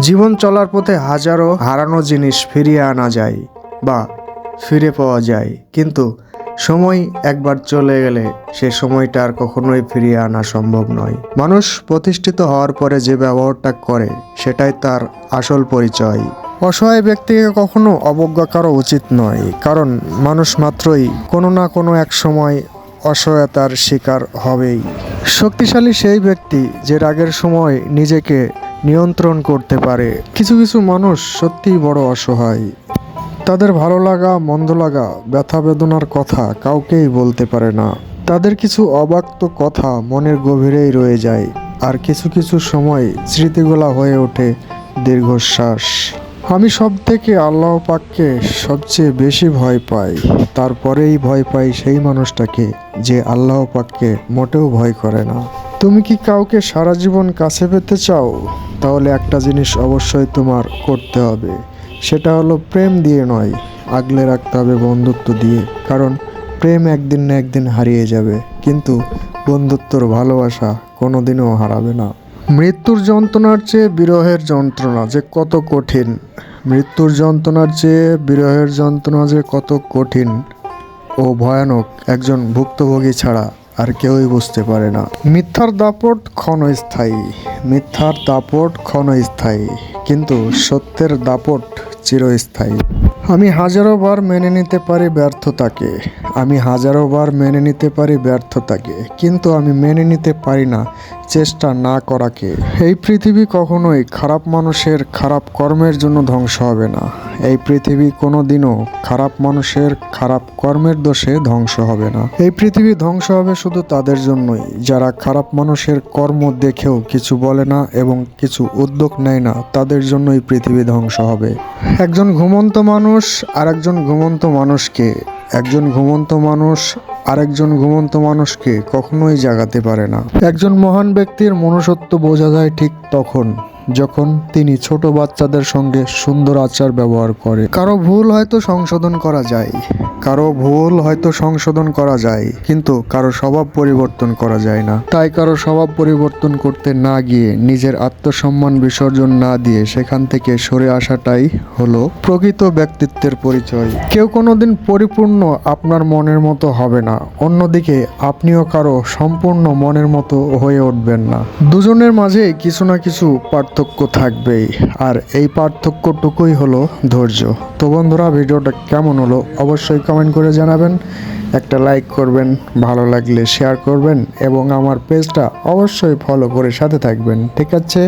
জীবন চলার পথে হাজারো হারানো জিনিস ফিরিয়ে আনা যায় বা ফিরে পাওয়া যায়। কিন্তু সময় একবার চলে গেলে সে সময়টা আর কখনোই ফিরিয়ে আনা সম্ভব নয়। মানুষ প্রতিষ্ঠিত হওয়ার পরে যে ব্যবহারটা করে, সেটাই তার আসল পরিচয়। অসহায় ব্যক্তিকে কখনো অবজ্ঞা করা উচিত নয়, কারণ মানুষ মাত্রই কোনো না কোনো এক সময় অসহায়তার শিকার হবেই। শক্তিশালী সেই ব্যক্তি যে রাগের সময় নিজেকে নিয়ন্ত্রণ করতে পারে। কিছু কিছু মানুষ সত্যিই বড় অসহায়। তাদের ভালো লাগা, মন্দ লাগা, ব্যথা বেদনার কথা কাউকেই বলতে পারে না। তাদের কিছু অবাক্ত কথা মনের গভীরেই রয়ে যায়। আর কিছু কিছু সময় স্মৃতিগুলা হয়ে ওঠে দীর্ঘশ্বাস। আমি সব থেকে আল্লাহ পাককে সবচেয়ে বেশি ভয় পাই। তারপরেই ভয় পাই সেই মানুষটাকে যে আল্লাহ পাককে মোটেও ভয় করে না। তুমি কি কাউকে সারা জীবন কাছে পেতে চাও? তাহলে একটা জিনিস অবশ্যই তোমার করতে হবে। সেটা হলো প্রেম দিয়ে নয়, আগলে রাখতে হবে বন্ধুত্ব দিয়ে। কারণ প্রেম একদিন না একদিন হারিয়ে যাবে। কিন্তু বন্ধুত্বর ভালোবাসা কোনোদিনও হারাবে না। মৃত্যুর যন্ত্রণার চেয়ে বিরহের যন্ত্রণা যে কত কঠিন। মৃত্যুর যন্ত্রণার চেয়ে বিরহের যন্ত্রণা যে কত কঠিন। ও ভয়ানক, একজন ভুক্তভোগী ছাড়া। আর কেউই বুঝতে পারে না। মিথ্যার দাপট ক্ষণস্থায়ী, মিথ্যার দাপট ক্ষণস্থায়ী, কিন্তু সত্যের দাপট চিরস্থায়ী। আমি হাজারো বার মেনে নিতে পারি ব্যর্থতাকে। আমি হাজারো বার মেনে নিতে পারি ব্যর্থতাকে, কিন্তু আমি মেনে নিতে পারি না চেষ্টা না করাকে। এই পৃথিবী কখনোই খারাপ মানুষের খারাপ কর্মের জন্য ধ্বংস হবে না। এই পৃথিবী কোনো দিনও খারাপ মানুষের খারাপ কর্মের দোষে ধ্বংস হবে না। এই পৃথিবী ধ্বংস হবে শুধু তাদের জন্যই। যারা খারাপ মানুষের কর্ম দেখেও কিছু বলে না এবং কিছু উদ্যোগ নেয় না, তাদের জন্যই পৃথিবী ধ্বংস হবে। একজন ঘুমন্ত মানুষ আর একজন ঘুমন্ত মানুষকে। একজন ঘুমন্ত মানুষ, আরেকজন ঘুমন্ত মানুষকে কখনোই জাগাতে পারে না। একজন মহান ব্যক্তির মনুষ্যত্ব বোঝা যায় ঠিক তখন। যখন তিনি ছোট বাচ্চাদের সঙ্গে সুন্দর আচার ব্যবহার করে। কারও ভুল হয়তো সংশোধন করা যায়। কারও ভুল হয়তো সংশোধন করা যায় কিন্তু কারও স্বভাব পরিবর্তন করা যায় না। তাই কারও স্বভাব পরিবর্তন করতে না গিয়ে নিজের আত্মসম্মান বিসর্জন না দিয়ে সেখান থেকে সরে আসাটাই হলো প্রকৃত ব্যক্তিত্বের পরিচয়। কেউ কোনোদিন পরিপূর্ণ আপনার মনের মতো হবে না অন্যদিকে আপনিও কারও সম্পূর্ণ মনের মতো হয়ে উঠবেন না। দুজনের মাঝে কিছু না কিছু পার্থক্য থাকবেই। আর এই পার্থক্যটুকুই হলো ধৈর্য। তো বন্ধুরা, ভিডিওটা কেমন হলো অবশ্যই কমেন্ট করে জানাবেন। একটা লাইক করবেন, ভালো লাগলে শেয়ার করবেন এবং আমার পেজটা অবশ্যই ফলো করে সাথে থাকবেন। ঠিক আছে?